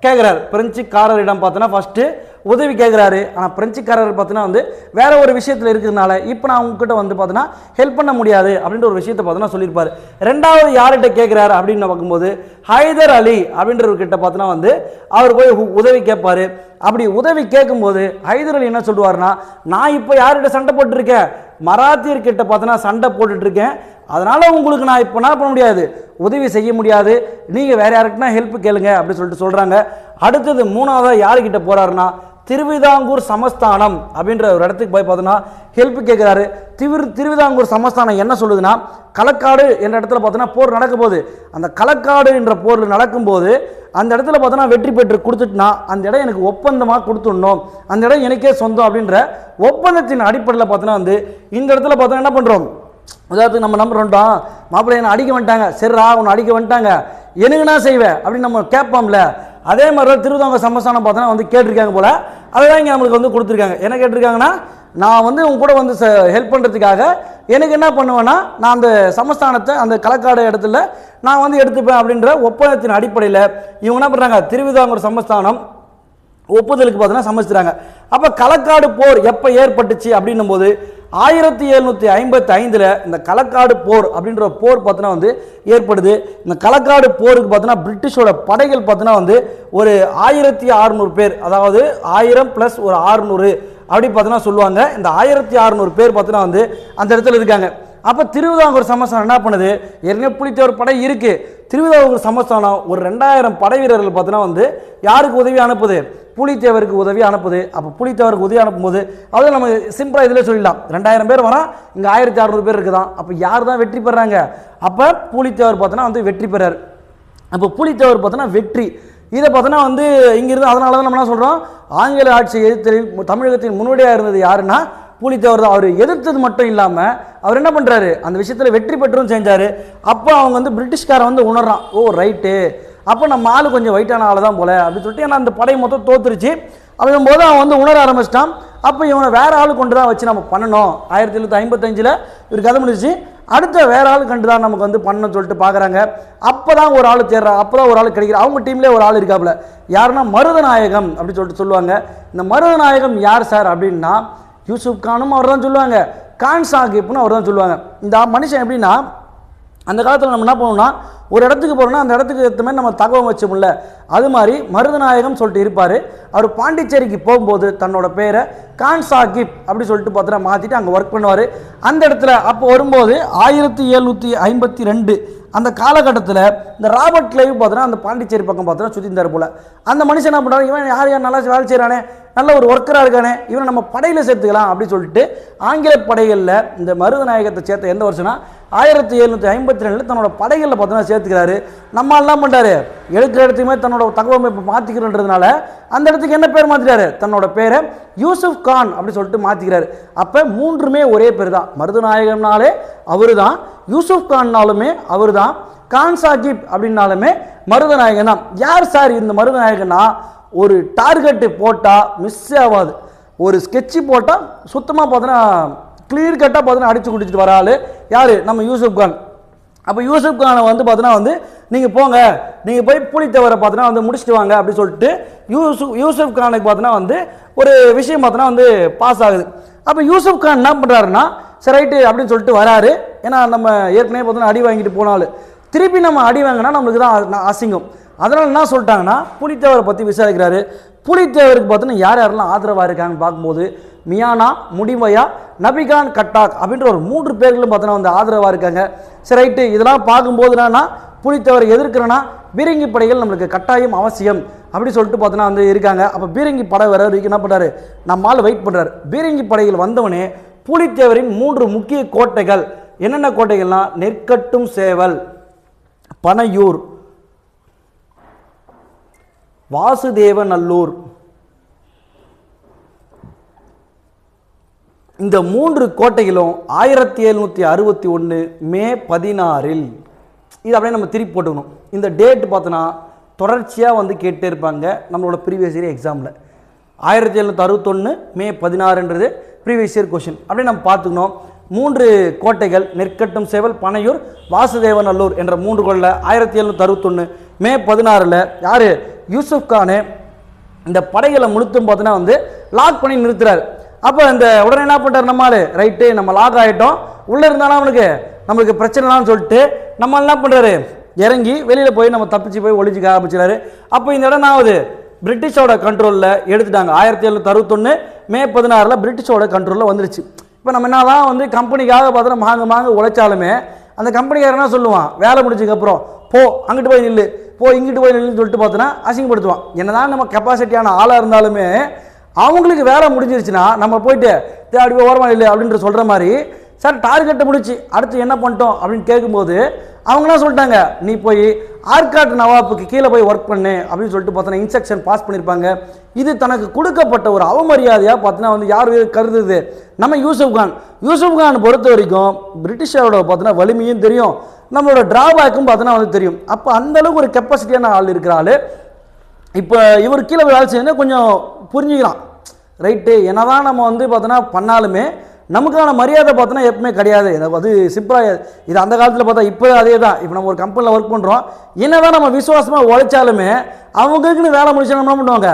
கேட்குறாரு பிரெஞ்சுக்காரரிடம் பார்த்தோன்னா ஃபஸ்ட்டு உதவி கேட்குறாரு ஆனால் பிரெஞ்சுக்காரர் பார்த்தீங்கன்னா வந்து வேற ஒரு விஷயத்தில் இருக்கிறதுனால இப்போ நான் உங்ககிட்ட வந்து பார்த்தோன்னா ஹெல்ப் பண்ண முடியாது அப்படின்ற ஒரு விஷயத்தை பார்த்தோன்னா சொல்லியிருப்பார். ரெண்டாவது யார்கிட்ட கேட்குறாரு அப்படின்னு பார்க்கும்போது ஹைதர் அலி அப்படின்றவர்கிட்ட பார்த்தோன்னா வந்து அவர் போய் உதவி கேட்பார். அப்படி உதவி கேட்கும்போது ஹைதர் அலி என்ன சொல்லுவாருன்னா நான் இப்போ யார்கிட்ட சண்டை போட்டிருக்கேன்? மராத்தியர்கிட்ட பார்த்தோன்னா சண்டை போட்டுட்ருக்கேன் அதனால் உங்களுக்கு நான் இப்போ என்ன பண்ண முடியாது? உதவி செய்ய முடியாது. நீங்கள் வேறு யாருக்குன்னா ஹெல்ப் கேளுங்க அப்படின்னு சொல்லிட்டு சொல்கிறாங்க அடுத்தது மூணாவதாக யாருக்கிட்ட போகிறாருன்னா திருவிதாங்கூர் சமஸ்தானம் அப்படின்ற ஒரு இடத்துக்கு போய் பார்த்தோன்னா ஹெல்ப் கேட்குறாரு திரு திருவிதாங்கூர் சமஸ்தானம் என்ன சொல்லுதுன்னா களக்காடு என்ற இடத்துல பார்த்தோன்னா போர் நடக்க போகுது. அந்த களக்காடு என்ற போர் நடக்கும்போது அந்த இடத்துல பார்த்தோன்னா வெற்றி பெற்று கொடுத்துட்டுனா அந்த இடம் எனக்கு ஒப்பந்தமாக கொடுத்துடணும். அந்த இடம் எனக்கே சொந்தம் அப்படின்ற ஒப்பந்தத்தின் அடிப்படையில் பார்த்தோன்னா வந்து இந்த இடத்துல பார்த்தோன்னா என்ன பண்ணுறோம் உதாரணத்துக்கு நம்ம நம்பர் மாப்பிள்ளை என்ன அடிக்க வந்துட்டாங்க. சரிடா உன்னை அடிக்க வந்துட்டாங்க. எனக்கு நான் செய்வேன் அப்படின்னு நம்ம கேட்போம்ல. அதே மாதிரி தான் திருவிதாங்க சமஸ்தானம் பார்த்தோன்னா வந்து கேட்டிருக்காங்க போல. அதுதான் இங்கே நம்மளுக்கு வந்து கொடுத்துருக்காங்க. என்ன கேட்டிருக்காங்கன்னா நான் வந்து உங்க கூட வந்து ஹெல்ப் பண்ணுறதுக்காக எனக்கு என்ன பண்ணுவேன்னா நான் அந்த சமஸ்தானத்தை அந்த களக்காடு இடத்துல நான் வந்து எடுத்துப்பேன் அப்படின்ற ஒப்பந்தத்தின் அடிப்படையில் இவங்க என்ன பண்ணுறாங்க திருவிதாங்கூர் சமஸ்தானம் ஒப்புதலுக்கு பார்த்தோன்னா சமைச்சிட்டாங்க அப்போ களக்காடு போர் எப்போ ஏற்பட்டுச்சு அப்படின்னும் போது ஆயிரத்தி எழுநூற்றி ஐம்பத்தி ஐந்தில் இந்த களக்காடு போர் அப்படின்ற போர் பார்த்தோன்னா வந்து ஏற்படுது. இந்த களக்காடு போருக்கு பார்த்தோன்னா பிரிட்டிஷோட படைகள் பார்த்தோன்னா வந்து ஒரு ஆயிரத்தி அறுநூறு பேர் அதாவது ஆயிரம் ப்ளஸ் ஒரு ஆறுநூறு அப்படி பார்த்தோன்னா சொல்லுவாங்க. இந்த ஆயிரத்தி அறுநூறு பேர் பார்த்தோன்னா வந்து அந்த இடத்துல இருக்காங்க. அப்போ திருவிதாங்கூர் சமஸ்தானம் என்ன பண்ணுது? ஏற்கனவே ஒரு படை இருக்குது திருவிதாங்கூர் சமஸ்தானம் ஒரு ரெண்டாயிரம் படை வீரர்கள் பார்த்தோன்னா வந்து யாருக்கு உதவி அனுப்புது? புலித்தேவருக்கு உதவி அனுப்புது. அப்போ புலித்தேவருக்கு உதவி அனுப்பும்போது அது நம்ம சிம்பிளாக இதில் சொல்லிடலாம். ரெண்டாயிரம் பேர் வரான் இங்கே ஆயிரத்தி அறுநூறு பேர் இருக்குதான். அப்போ யார் தான் வெற்றி பெறாங்க? அப்போ புலித்தேவர் பார்த்தோன்னா வந்து வெற்றி பெறார். அப்போ புலித்தேவர் பார்த்தோன்னா வெற்றி. இதை பார்த்தோன்னா வந்து இங்கிருந்து அதனால தான் நம்ம என்ன சொல்கிறோம் ஆங்கில ஆட்சி எதிர்த்தலில் தமிழகத்தின் முன்னோடியாக இருந்தது யாருன்னா புலித்தேவர் தான். அவர் எதிர்த்தது மட்டும் இல்லாமல் அவர் என்ன பண்ணுறாரு அந்த விஷயத்தில் வெற்றி பெற்றும் செஞ்சார். அப்போ அவங்க வந்து பிரிட்டிஷ்காரன் வந்து உணர்றான். ஓ ரைட்டு அப்போ நம்ம ஆள் கொஞ்சம் வெயிட்டான ஆள் தான் போல அப்படின்னு சொல்லிட்டு ஏன்னா அந்த படை மொத்தம் தோத்துருச்சு. அப்படிங்கும் போது அவன் வந்து உணர ஆரம்பிச்சிட்டான். அப்போ இவனை வேற ஆள் கொண்டு தான் வச்சு நம்ம பண்ணணும். ஆயிரத்தி எழுநூற்றி ஐம்பத்தஞ்சில் இவர் கதை முடிச்சு அடுத்த வேற ஆள் கண்டு தான் நமக்கு வந்து பண்ணணும்னு சொல்லிட்டு பார்க்குறாங்க அப்போ தான் ஒரு ஆள் தேடுறா அப்போ தான் ஒரு ஆள் கிடைக்கிற அவங்க டீம்லேயே ஒரு ஆள் இருக்காப்புல. யாருன்னா மருதநாயகம் அப்படின்னு சொல்லிட்டு சொல்லுவாங்க. இந்த மருதநாயகம் யார் சார் அப்படின்னா யூசுப் கானும் அவர் தான் சொல்லுவாங்க. கான் சாஹிப்னு அவர் தான் சொல்லுவாங்க. இந்த மனுஷன் எப்படின்னா அந்த காலத்தில் நம்ம என்ன பண்ணுவோம்னா ஒரு இடத்துக்கு போகிறோம்னா அந்த இடத்துக்கு ஏற்ற மாதிரி நம்ம தகவல் வச்சோம்ல அது மாதிரி மருதநாயகம் சொல்லிட்டு இருப்பார். அவர் பாண்டிச்சேரிக்கு போகும்போது தன்னோட பேரை கான் சாஹிப் அப்படி சொல்லிட்டு பார்த்தா மாற்றிட்டு அங்கே ஒர்க் பண்ணுவார். அந்த இடத்துல அப்போ வரும்போது ஆயிரத்தி எழுநூற்றி ஐம்பத்தி ரெண்டு அந்த காலகட்டத்தில் இந்த ராபர்ட் கிளைவ் பார்த்தோன்னா அந்த பாண்டிச்சேரி பக்கம் பார்த்தோன்னா சுற்றி இருந்தார் போல. அந்த மனுஷன் என்ன பண்ணுறாரு இவன் யார் யார் நல்லா வேலை செய்கிறானே நல்ல ஒரு ஒர்க்கராக இருக்கானே இவனை நம்ம படையில் சேர்த்துக்கலாம் அப்படின்னு சொல்லிட்டு ஆங்கில படைகளில் இந்த மருதநாயகத்தை சேர்த்த எந்த வருஷம்னா ஆயிரத்தி எழுநூற்றி ஐம்பத்தி ரெண்டில் தன்னோட படைகளில் பார்த்தோன்னா சேர்த்துக்கிறாரு. நம்ம எல்லாம் பண்ணுறாரு எடுக்கிற இடத்தையுமே தன்னோட தகவமைப்பை மாற்றிக்கிறோன்றதுனால அந்த இடத்துக்கு என்ன பேர் மாற்றிட்டாரு தன்னோட பேரை யூசுப் கான் அப்படின்னு சொல்லிட்டு மாற்றிக்கிறாரு அப்போ மூன்றுமே ஒரே பேர் தான் மருதநாயகம்னாலே அவரு தான் யூசுப் கான்னாலுமே அவர் தான் கான் சாஹிப் அப்படின்னாலுமே மருதநாயகன் தான் யார் சார் இந்த மருதநாயகன்னா? ஒரு டார்கெட்டு போட்டால் மிஸ் ஆகாது. ஒரு ஸ்கெட்சு போட்டால் சுத்தமாக பார்த்தோன்னா கிளியர் கட்டாக பார்த்தோன்னா அடித்து குடிச்சிட்டு வர ஆள் யார்? நம்ம யூசுப் கான். அப்போ யூசுப் கானை வந்து பார்த்தோன்னா வந்து நீங்கள் போங்க நீங்கள் போய் புலித்தவரை பார்த்தோன்னா வந்து முடிச்சுட்டு வாங்க அப்படின்னு சொல்லிட்டு யூசுப் யூசுப் கானுக்கு பார்த்தோன்னா வந்து ஒரு விஷயம் பார்த்தோன்னா வந்து பாஸ் ஆகுது. அப்போ யூசுப் கான் என்ன பண்ணுறாருன்னா சரி ரைட்டு அப்படின்னு சொல்லிட்டு வராரு. ஏன்னா நம்ம ஏற்கனவே பார்த்தோன்னா அடி வாங்கிட்டு போனாலும் திருப்பி நம்ம அடி வாங்கினா நம்மளுக்கு தான் அசிங்கம். அதனால் என்ன சொல்லிட்டாங்கன்னா புலித்தேவரை பற்றி விசாரிக்கிறாரு. புலித்தேவருக்கு பார்த்தோன்னா யார் யாரெல்லாம் ஆதரவாக இருக்காங்கன்னு பார்க்கும்போது மியானா முடிமையா நபிகான் கட்டாக் அப்படின்ற ஒரு மூன்று பேர்களும் பார்த்தோன்னா வந்து ஆதரவாக இருக்காங்க. சரி ரைட்டு. இதெல்லாம் பார்க்கும்போது என்னன்னா புலித்தேவரை எதிர்க்கிறேன்னா பீரங்கி படைகள் நம்மளுக்கு கட்டாயம் அவசியம் அப்படி சொல்லிட்டு பார்த்தோன்னா வந்து இருக்காங்க. அப்போ பீரங்கி படை வர வரைக்கும் என்ன பண்ணுறாரு நம்மால் வெயிட் பண்ணுறாரு பீரங்கி படைகள் வந்தவனே புலித்தேவரின் மூன்று முக்கிய கோட்டைகள். என்னென்ன கோட்டைகள்னா நெற்கட்டும் சேவல் பனையூர் வாசுதேவநல்லூர். இந்த மூன்று கோட்டைகளும் ஆயிரத்தி எழுநூற்றி அறுபத்தி ஒன்று மே பதினாறில் இது அப்படியே நம்ம திருப்பி போட்டுக்கணும். இந்த டேட் பார்த்தோன்னா தொடர்ச்சியாக வந்து கேட்டே இருப்பாங்க நம்மளோட ப்ரீவியஸ் இயர் எக்ஸாமில் ஆயிரத்தி எழுநூற்றி அறுபத்தொன்று மே பதினாறுன்றது ப்ரீவியஸ் இயர் கொஷின் அப்படியே நம்ம பார்த்துக்கணும். மூன்று கோட்டைகள் நெற்கட்டும் சேவல் பனையூர் வாசுதேவநல்லூர் என்ற மூன்று கொள்ள ஆயிரத்தி எழுநூற்றி அறுபத்தொன்று மே பதினாறில் யார்? யூசுப் கானு இந்த படைகளை முழுத்தும் பார்த்தீங்கன்னா வந்து லாக் பண்ணி நிறுத்துறாரு. அப்போ இந்த உடனே என்ன பண்ணுறாரு நம்மால் ரைட்டு நம்ம லாக் ஆகிட்டோம் உள்ளே இருந்தாலும் அவனுக்கு? நம்மளுக்கு பிரச்சனைலாம் சொல்லிட்டு நம்ம என்ன பண்ணுறாரு இறங்கி வெளியில் போய் நம்ம தப்பிச்சு போய் ஒளிஞ்சிக்க ஆரம்பிச்சுறாரு அப்போ இந்த இடம் நான் ஆகுது? பிரிட்டிஷோட கண்ட்ரோலில் எடுத்துட்டாங்க. ஆயிரத்தி எழுநூற்றி அறுபத்தொன்று மே பதினாறில் பிரிட்டிஷோட கண்ட்ரோலில் வந்துருச்சு. இப்போ நம்ம என்ன தான் வந்து கம்பெனிக்காக பார்த்தோன்னா மாங்க மாங்க உழைச்சாலுமே அந்த கம்பெனிக்காரனா சொல்லுவான்? வேலை முடிச்சதுக்கப்புறம் போ அங்கிட்டு போய் நில்லு. போ இங்கிட்டு போய் நில்லுன்னு சொல்லிட்டு பார்த்தோன்னா அசிங்கப்படுத்துவான். என்னதான் நம்ம கெப்பாசிட்டியான ஆளாக இருந்தாலுமே அவங்களுக்கு வேலை முடிஞ்சிருச்சுன்னா நம்ம போயிட்டு "டேய், அப்படி போய் ஓரமா இல்லை அப்படின்ற சொல்கிற மாதிரி சார் டார்கெட்டை முடிச்சு அடுத்து என்ன பண்ணிட்டோம்? அப்படின்னு கேட்கும்போது அவங்களாம் சொல்லிட்டாங்க நீ போய் ஆர்காட் நவாப்புக்கு கீழே போய் ஒர்க் பண்ணு அப்படின்னு சொல்லிட்டு பார்த்தோன்னா இன்ஸ்ட்ரக்ஷன் பாஸ் பண்ணியிருப்பாங்க இது தனக்கு கொடுக்கப்பட்ட ஒரு அவமரியாதையாக பார்த்தோன்னா வந்து யார் கருதுது? நம்ம யூசுப் கான். யூசுப் கான் பொறுத்த வரைக்கும் பிரிட்டிஷரோட பார்த்தோன்னா வலிமையும் தெரியும். நம்மளோட டிராபேக்கும் பார்த்தோன்னா வந்து தெரியும். அப்போ அந்த அளவுக்கு ஒரு கெப்பாசிட்டியான ஆள் இருக்கிற ஆள் இப்போ இவர் கீழே வேலை செய்யணும் கொஞ்சம் புரிஞ்சுக்கலாம். ரைட்டு என்னதான் நம்ம வந்து பார்த்தோன்னா பண்ணாலுமே நமக்கான மரியாதை பார்த்தோன்னா எப்பவுமே கிடையாது. அது சிம்பிளாக இது அந்த காலத்தில் பார்த்தா இப்போ அதே தான் இப்போ நம்ம ஒரு கம்பெனியில் ஒர்க் பண்ணுறோம் என்ன தான் நம்ம விசுவாசமாக உழைச்சாலுமே அவங்களுக்குன்னு வேலை முடிச்சா என்ன பண்ணுவாங்க?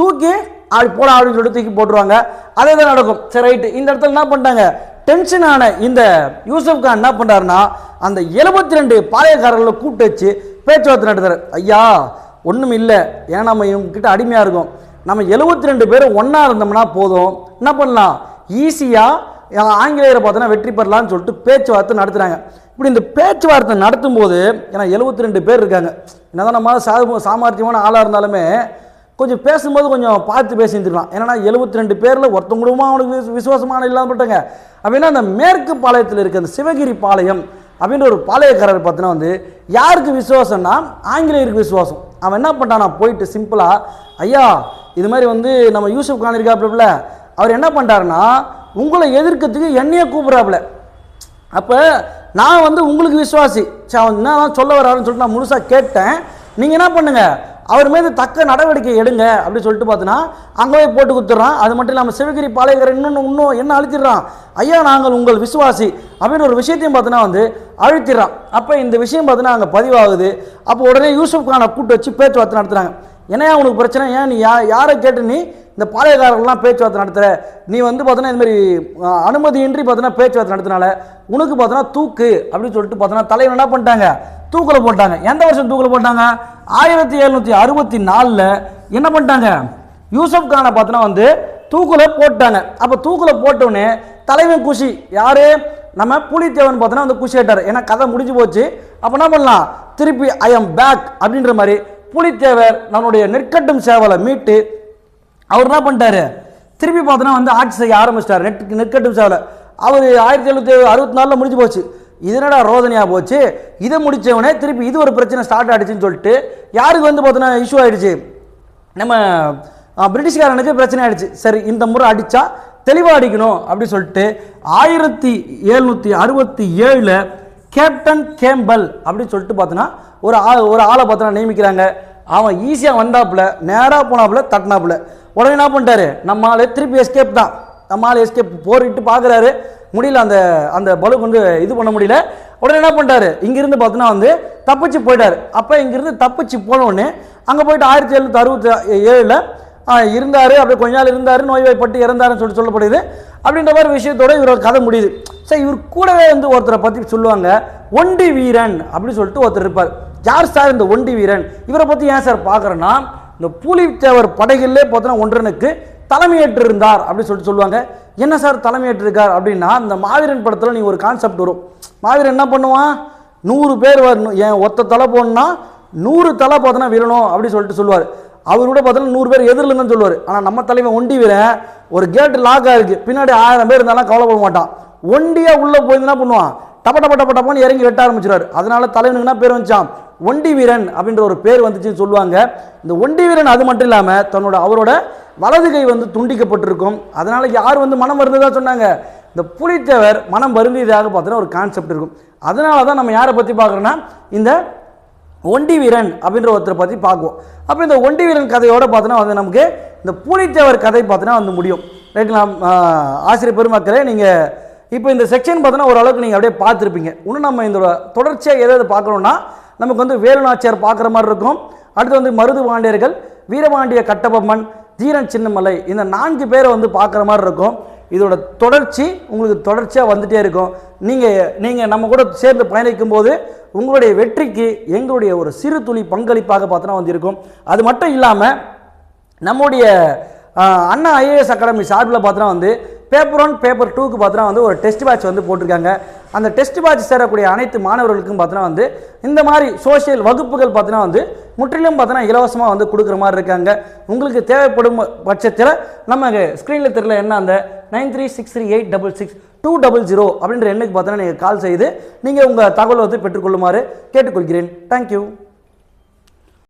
தூக்கி அப்படி போட அப்படின்னு சொல்லிட்டு தூக்கி போட்டுருவாங்க. அதே தான் நடக்கும். சரி ரைட்டு இந்த இடத்துல என்ன பண்ணிட்டாங்க? டென்ஷனான இந்த யூசப் கான் என்ன பண்ணுறாருன்னா அந்த எழுபத்தி ரெண்டு பாளையக்காரர்களை கூப்பிட்டு வச்சு பேச்சுவார்த்தை நடத்துறாரு. ஐயா ஒன்றும் இல்லை. ஏன்னா நம்ம இவங்ககிட்ட அடிமையாக இருக்கும். நம்ம எழுபத்தி ரெண்டு பேரும் ஒன்றா இருந்தோம்னா போதும். என்ன பண்ணலாம்? ஈஸியாக ஆங்கிலேயரை பார்த்தோன்னா வெற்றி பெறலாம்னு சொல்லிட்டு பேச்சுவார்த்தை நடத்துகிறாங்க இப்படி இந்த பேச்சுவார்த்தை நடத்தும் போது ஏன்னா எழுபத்தி ரெண்டு பேர் இருக்காங்க. என்னதான் நம்ம சா சாமர்த்தியமான ஆளாக இருந்தாலுமே கொஞ்சம் பேசும்போது கொஞ்சம் பார்த்து பேசியிருந்துருக்கலாம். ஏன்னா எழுபத்தி ரெண்டு பேரில் ஒருத்தவங்க கூடமா அவனுக்கு விசுவாசமான இல்லாமல் போட்டாங்க அப்படின்னா அந்த மேற்கு பாளையத்தில் இருக்க அந்த சிவகிரி பாளையம் அப்படின்ற ஒரு பாளையக்காரர் பார்த்தீங்கன்னா வந்து யாருக்கு விசுவாசம்னா ஆங்கிலேயருக்கு விசுவாசம். அவன் என்ன பண்ணிட்டானா போயிட்டு சிம்பிளாக ஐயா இது மாதிரி வந்து நம்ம யூசுப் கான் இருக்காப்புல அவர் என்ன பண்ணிட்டாருன்னா உங்களை எதிர்க்கிறதுக்கு என்னையே கூப்பிட்றாப்புல. அப்போ நான் வந்து உங்களுக்கு விசுவாசி. சரி அவன் என்ன சொல்ல வராருன்னு சொல்லிட்டு நான் முழுசாக கேட்டேன். நீங்கள் என்ன பண்ணுங்கள் அவர் மீது தக்க நடவடிக்கை எடுங்க அப்படின்னு சொல்லிட்டு பார்த்தீங்கன்னா அங்கே போய் போட்டு கொடுத்துட்றான். அது மட்டும் இல்லாமல் சிவகிரி பாளையக்காரர் இன்னொன்று இன்னும் என்ன அழுத்திடுறான்? ஐயா நாங்கள் உங்கள் விசுவாசி அப்படின்னு ஒரு விஷயத்தையும் பார்த்தீங்கன்னா வந்து அழுத்திடுறான். அப்போ இந்த விஷயம் பார்த்தீங்கன்னா அங்கே பதிவாகுது. அப்போ உடனே யூசுப் கானை கூப்பிட்டு வச்சு பேச்சுவார்த்தை நடத்துகிறாங்க ஏன்னா உனக்கு பிரச்சனை? ஏன் நீ யா யாரை கேட்டு நீ இந்த பாளையக்காரர்கள்லாம் பேச்சுவார்த்தை நடத்துகிற நீ வந்து பார்த்தோன்னா இதுமாரி மாதிரி அனுமதியின்றி பார்த்தோன்னா பேச்சுவார்த்தை நடத்தினால உனக்கு பார்த்தோன்னா தூக்கு அப்படின்னு சொல்லிட்டு பார்த்தோன்னா தலைவன் என்ன பண்ணிட்டாங்க? தூக்கில் போட்டாங்க. எந்த வருஷம் தூக்கில் போட்டாங்க? ஆயிரத்தி எழுநூற்றி அறுபத்தி நாலில் என்ன பண்ணிட்டாங்க? யூசப் கானை பார்த்தோன்னா வந்து தூக்கில் போட்டாங்க. அப்போ தூக்கில் போட்டோன்னே தலைவன் குஷி யார்? நம்ம புலித்தேவன் பார்த்தோன்னா வந்து குஷி ஆயிட்டார். ஏன்னா கதை முடிஞ்சு போச்சு. அப்போ என்ன பண்ணலாம்? திருப்பி ஐ எம் பேக் அப்படின்ற மாதிரி புலித்தேவர் நம்மளுடைய நெற்கட்டும் சேவலை மீட்டு அவர் என்ன பண்ணிட்டாரு? திருப்பி பார்த்தோன்னா வந்து ஆட்சி செய்ய ஆரம்பிச்சிட்டார். நெட் நெற்கட்டும் சேவலை. அவர் ஆயிரத்தி எழுநூத்தி அறுபத்தி நாலில் முடிஞ்சு போச்சு. இதனடா ரோதனையாக போச்சு? இதை முடிச்சவனே திருப்பி இது ஒரு பிரச்சனை ஸ்டார்ட் ஆகிடுச்சின்னு சொல்லிட்டு யாருக்கு வந்து பார்த்தோன்னா இஷ்யூ ஆயிடுச்சு? நம்ம பிரிட்டிஷ்காரனுக்கு பிரச்சனை ஆகிடுச்சு சரி இந்த முறை அடித்தா தெளிவாக அடிக்கணும் அப்படின்னு சொல்லிட்டு ஆயிரத்தி எழுநூற்றி அறுபத்தி ஏழில் கேப்டன் கேம்பல் அப்படின்னு சொல்லிட்டு பார்த்தோன்னா ஒரு ஆ ஒரு ஆளை பார்த்தோன்னா நியமிக்கிறாங்க. அவன் ஈஸியாக வந்தாப்புல நேராக போனாப்புல தட்டினாப்புல. உடனே என்ன பண்ணிட்டாரு? நம்ம ஆளு திருப்பி எஸ்கேப் தான். நம்ம ஆள் எஸ்கேப் போரிட்டு பார்க்குறாரு முடியல அந்த அந்த பலுக்கு வந்து இது பண்ண முடியல. உடனே என்ன பண்ணிட்டாரு? இங்கிருந்து பார்த்தோன்னா வந்து தப்பிச்சு போயிட்டார். அப்போ இங்கிருந்து தப்பிச்சு போன அங்கே போயிட்டு ஆயிரத்தி எழுநூற்றி அறுபத்தி ஏழில் இருந்தார். அப்படியே கொஞ்ச நாள் இருந்தார். நோய்வாய்ப்பட்டு இறந்தாருன்னு சொல்லி சொல்லப்படுது. அப்படின்ற மாதிரி விஷயத்தோட இவரோட கதை முடியுது. சரி இவர் கூடவே வந்து ஒருத்தரை பற்றி சொல்லுவாங்க. ஒண்டி வீரன் அப்படின்னு சொல்லிட்டு ஒருத்தர் இருப்பார். யார் சார் இந்த ஒண்டி வீரன்? இவரை பற்றி ஏன் சார் பார்க்குறேன்னா இந்த பூலித்தேவர் படைகளிலே பார்த்தோன்னா ஒன்றனுக்கு தலைமையேற்றிருந்தார் அப்படின்னு சொல்லிட்டு சொல்லுவாங்க. என்ன சார் தலைமையேற்றிருக்கார் அப்படின்னா இந்த மாவீரன் படத்தில் நீ ஒரு கான்செப்ட் வரும். மாவீரன் என்ன பண்ணுவான்? நூறு பேர் வரணும் ஏன் ஒத்த தலை போடணும்னா நூறு தலை பார்த்தோன்னா விழணும் அப்படின்னு சொல்லிட்டு சொல்லுவார். அவர் கூட பார்த்தோன்னா நூறு பேர் எதிரில்லைன்னு சொல்லுவார். ஆனால் நம்ம தலைவன் ஒண்டி வீரன் ஒரு கேட்டு லாக்காக இருக்குது பின்னாடி ஆயிரம் பேர் இருந்தாலும் கவலைப்பட மாட்டான். ஒண்டியாக உள்ளே போயிருந்தா பண்ணுவான்? டப்ப டப்ப டப்ப டப்பன்னு இறங்கி வெட்ட ஆரம்பிச்சிருவார். அதனால தலைவனுக்குனா பேர் வந்துச்சான் ஒண்டி வீரன் அப்படின்ற ஒரு பேர் வந்துச்சுன்னு சொல்லுவாங்க. இந்த ஒண்டி வீரன் அது மட்டும் இல்லாமல் தன்னோட அவரோட வலது கை வந்து துண்டிக்கப்பட்டிருக்கும். அதனால யார் வந்து மனம் வருந்ததா சொன்னாங்க? இந்த புலித்தேவர் மனம் வருந்தியதாக பார்த்தோன்னா ஒரு கான்செப்ட் இருக்கும். அதனால தான் நம்ம யாரை பற்றி பார்க்குறோன்னா இந்த ஒண்டி வீரன் அப்படின்ற ஒருத்தரை பற்றி பார்க்குவோம். அப்போ இந்த ஒண்டி வீரன் கதையோடு பார்த்தோன்னா வந்து நமக்கு இந்த புலித்தேவர் கதை பார்த்தோன்னா வந்து முடியும். ரைட்டுங்களா? ஆசிரியர் பெருமக்களே நீங்கள் இப்போ இந்த செக்ஷன் பார்த்தோன்னா ஓரளவுக்கு நீங்கள் அப்படியே பார்த்துருப்பீங்க. இன்னும் நம்ம இந்த தொடர்ச்சியாக எதாவது பார்க்கணுன்னா நமக்கு வந்து வேலுநாச்சியார் பார்க்குற மாதிரி இருக்கும். அடுத்து வந்து மருது பாண்டியர்கள் வீரபாண்டிய கட்டபொம்மன் தீரன் சின்னமலை இந்த நான்கு பேரை வந்து பார்க்குற மாதிரி இருக்கும். இதோட தொடர்ச்சி உங்களுக்கு தொடர்ச்சியாக வந்துகிட்டே இருக்கும். நீங்கள் நீங்கள் நம்ம கூட சேர்ந்து பயணிக்கும் போது உங்களுடைய வெற்றிக்கு எங்களுடைய ஒரு சிறு துளி பங்களிப்பாக பார்த்தோன்னா வந்து இருக்கும் அது மட்டும் இல்லாமல் நம்முடைய அண்ணா ஐஏஎஸ் அகாடமி சார்பில் பார்த்தோன்னா வந்து பேப்பர் ஒன் பேப்பர் டூக்கு பார்த்தோன்னா வந்து ஒரு டெஸ்ட் பேட்ச் வந்து போட்டிருக்காங்க. அந்த டெஸ்ட் பேட்ச் சேரக்கூடிய அனைத்து மாணவர்களுக்கும் பார்த்தோன்னா வந்து இந்த மாதிரி சோஷியல் வகுப்புகள் பார்த்தோன்னா வந்து முற்றிலும் பார்த்தோன்னா இலவசமாக வந்து கொடுக்குற மாதிரி இருக்காங்க. உங்களுக்கு தேவைப்படும் பட்சத்தில் நம்ம ஸ்க்ரீனில் தெரியல என்ன அந்த nine three six three eight double six two double zero அப்படின்ற எண்ணுக்கு பார்த்தோன்னா நீங்கள் கால் செய்து நீங்கள் உங்கள் தகவலை வந்து பெற்றுக்கொள்ளுமாறு கேட்டுக்கொள்கிறேன். தேங்க்யூ